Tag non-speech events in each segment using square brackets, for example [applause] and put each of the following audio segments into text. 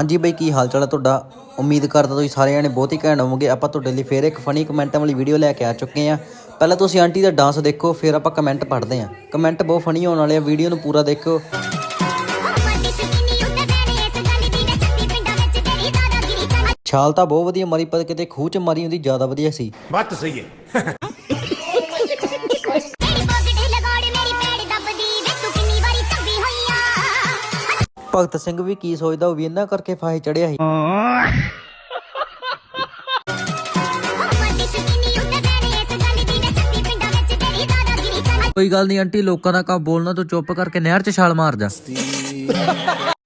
ਹਾਂਜੀ ਬਈ, ਕੀ ਹਾਲ ਚਾਲ ਹੈ ਤੁਹਾਡਾ? ਉਮੀਦ ਕਰਦਾ ਤੁਸੀਂ ਸਾਰੇ ਜਣੇ ਬਹੁਤ ਹੀ ਘੈਂਟ ਹੋਵੋਗੇ। ਆਪਾਂ ਤੁਹਾਡੇ ਲਈ ਫੇਰ ਇੱਕ ਫਨੀ ਕਮੈਂਟਾਂ ਵਾਲੀ ਵੀਡੀਓ ਲੈ ਕੇ ਆ ਚੁੱਕੇ ਹਾਂ। ਪਹਿਲਾਂ ਤੁਸੀਂ ਆਂਟੀ ਦਾ ਡਾਂਸ ਦੇਖੋ, ਫਿਰ ਆਪਾਂ ਕਮੈਂਟ ਪੜ੍ਹਦੇ ਹਾਂ। ਕਮੈਂਟ ਬਹੁਤ ਫਨੀ ਹੋਣ ਵਾਲੇ ਆ ਵੀਡੀਓ ਨੂੰ ਪੂਰਾ ਦੇਖੋ। ਮੱਡੀ ਛਾਲ ਤਾਂ ਬਹੁਤ ਵਧੀਆ, ਮਾਰੀ ਪਰ ਕਿਤੇ ਖੂਹ ਚ ਮਾਰੀ ਹੁੰਦੀ, ਜ਼ਿਆਦਾ ਵਧੀਆ ਸੀ। ਬਾਤ ਸਹੀ ਹੈ। [laughs] ਭਗਤ ਸਿੰਘ ਵੀ ਕੀ ਸੋਚਦਾ ਉਹ ਵੀ ਇਹਨਾਂ ਕਰਕੇ ਫਾਹੇ ਚੜਿਆ ਸੀ। ਕੋਈ ਗੱਲ ਨਹੀਂ ਆਂਟੀ ਲੋਕਾਂ ਦਾ ਕੰਮ ਬੋਲਣਾ ਤੂੰ ਚੁੱਪ ਕਰਕੇ ਨਹਿਰ 'ਚ ਛਾਲ ਮਾਰ ਜਾ।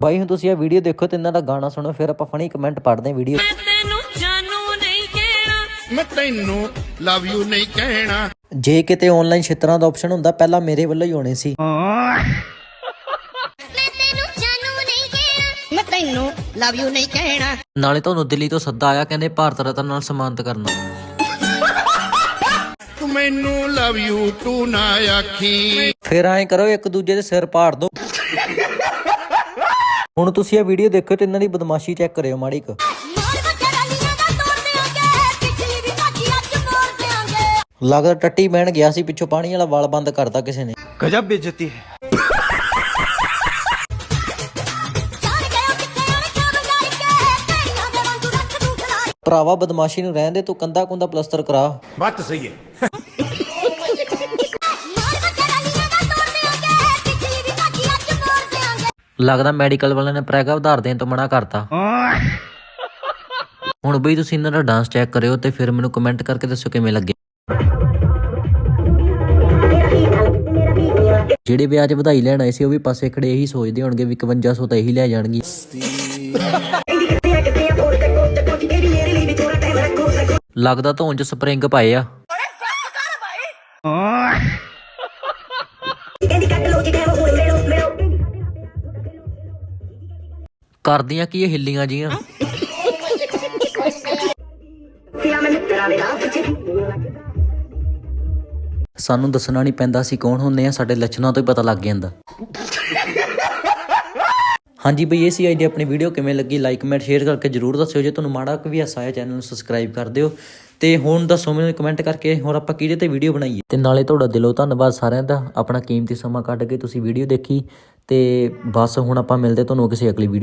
ਬਾਈ ਹੁਣ ਤੁਸੀਂ ਇਹ ਵੀਡੀਓ ਦੇਖੋ ਤੇ ਇਹਨਾਂ ਦਾ ਗਾਣਾ ਸੁਣੋ ਫਿਰ ਆਪਾਂ ਫਨੀ ਕਮੈਂਟ ਪੜ੍ਹਦੇ ਹਾਂ ਵੀਡੀਓ ਤੈਨੂੰ ਜਾਨੂ ਨਹੀਂ ਕਹਿਣਾ। ਮੈਂ ਤੈਨੂੰ ਲਵ ਯੂ ਨਹੀਂ ਕਹਿਣਾ। ਜੇ ਕਿਤੇ ਆਨਲਾਈਨ ਛਿੱਤਰਾਂ ਦਾ ਆਪਸ਼ਨ ਹੁੰਦਾ ਪਹਿਲਾਂ ਮੇਰੇ ਵੱਲੋਂ ਹੀ ਹੋਣੇ ਸੀ। ਤੈਨੂੰ ਲਵ ਯੂ ਨਹੀਂ ਕਹਿਣਾ। ਨਾਲੇ ਤੁਹਾਨੂੰ ਦਿੱਲੀ ਤੋਂ ਸੱਦਾ ਆਇਆ ਕਹਿੰਦੇ ਭਾਰਤ ਰਤਨ ਨਾਲ ਸਨਮਾਨਿਤ ਕਰਨਾ। ਮੈਨੂੰ ਲਵ ਯੂ ਤੂੰ ਨਾ ਆਖੀ। ਫਿਰ ਐਂ ਕਰੋ ਇੱਕ ਦੂਜੇ ਦੇ ਸਿਰ ਪਾੜ ਦੋ। ਹੁਣ ਤੁਸੀਂ ਇਹ ਵੀਡੀਓ ਦੇਖੋ ਤੇ ਇਹਨਾਂ ਦੀ ਬਦਮਾਸ਼ੀ ਚੈੱਕ ਕਰਿਓ ਮਾੜੀ ਕ। ਲੱਗਦਾ ਟੱਟੀ ਬਹਿਣ ਗਿਆ ਸੀ ਪਿੱਛੋਂ ਪਾਣੀ ਵਾਲਾ ਵਾਲ ਬੰਦ ਕਰਤਾ ਕਿਸੇ ਨੇ। ਗਜਬ ਬੇਇੱਜ਼ਤੀ ਹੈ। ਭਰਾਵਾ ਬਦਮਾਸ਼ੀ ਨੂੰ ਰਹਿਣ ਦੇ ਤੂੰ ਕੰਦਾ ਕੁੰਦਾ ਪਲਸਤਰ ਕਰਾ। ਬਾਤ ਸਹੀ ਹੈ। ਲੱਗਦਾ ਮੈਡੀਕਲ ਵਾਲਿਆਂ ਨੇ ਪ੍ਰੈਗਾ ਉਧਾਰ ਦੇਣ ਤੋਂ ਮਨਾ ਕਰਤਾ। ਹੁਣ ਬਈ ਤੁਸੀਂ ਇਹਨਾਂ ਦਾ ਡਾਂਸ ਚੈੱਕ ਕਰਿਓ ਤੇ ਫਿਰ ਮੈਨੂੰ ਕਮੈਂਟ ਕਰਕੇ ਦੱਸਿਓ ਕਿਵੇਂ ਲੱਗੇ। ਜਿਹੜੇ ਵਿਆਜ ਵਧਾਈ ਲੈਣ ਆਏ ਸੀ ਉਹ ਵੀ ਪਾਸੇ ਖੜੇ ਇਹੀ ਸੋਚਦੇ ਹੋਣਗੇ ਵੀ 5100 ਤਾਂ ਇਹੀ ਲੈ ਜਾਣਗੇ ਲੱਗਦਾ ਧੋਣ ਚ ਸਪਰਿੰਗ ਪਾਏ ਆ। ਕਰਦੀਆਂ ਕੀ ਇਹ ਹਿੱਲੀਆਂ ਜੀਆਂ? ਸਾਨੂੰ ਦੱਸਣਾ ਨਹੀਂ ਪੈਂਦਾ ਸੀ ਕੌਣ ਹੁੰਦੇ ਆ, ਸਾਡੇ ਲੱਛਣਾਂ ਤੋਂ ਹੀ ਪਤਾ ਲੱਗ ਜਾਂਦਾ। ਹਾਂਜੀ ਬਈ, ਇਹ ਸੀ ਆਈਡੀ ਆਪਣੀ ਵੀਡੀਓ ਕਿਵੇਂ ਲੱਗੀ? ਲਾਈਕ ਕਮੈਂਟ ਸ਼ੇਅਰ ਕਰਕੇ ਜਰੂਰ ਦੱਸਿਓ। ਜੇ ਤੁਹਾਨੂੰ ਮਾੜਾ ਕੁ ਵੀ ਹਾਸਾ ਆਇਆ ਚੈਨਲ ਨੂੰ ਸਬਸਕ੍ਰਾਈਬ ਕਰ ਦਿਓ, ਤੇ ਹੁਣ ਦੱਸੋ ਮੈਨੂੰ ਕਮੈਂਟ ਕਰਕੇ, ਹੋਰ ਆਪਾਂ ਕਿਹਦੇ ਤੇ ਵੀਡੀਓ ਬਣਾਈਏ? ਤੇ ਨਾਲੇ ਤੁਹਾਡਾ ਦਿਲੋਂ ਧੰਨਵਾਦ ਸਾਰਿਆਂ ਦਾ। ਆਪਣਾ ਕੀਮਤੀ ਸਮਾਂ ਕੱਢ ਕੇ ਤੁਸੀਂ ਵੀਡੀਓ ਦੇਖੀ, ਤੇ ਬਸ ਹੁਣ ਆਪਾਂ ਮਿਲਦੇ ਤੁਹਾਨੂੰ ਕਿਸੇ ਅਗਲੀ ਵੀਡੀਓ